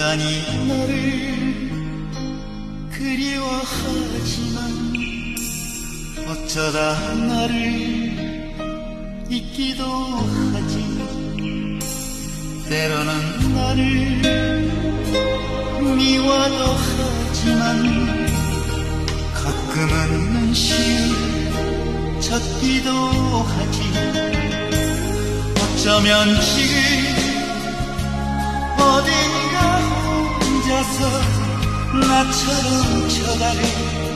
인간이 나를 그리워하지만 어쩌다 나를 잊기도 하지. 때로는 나를 미워도 하지만 가끔은 눈시울 찾기도 하지. 어쩌면 지금 나처럼 쳐다를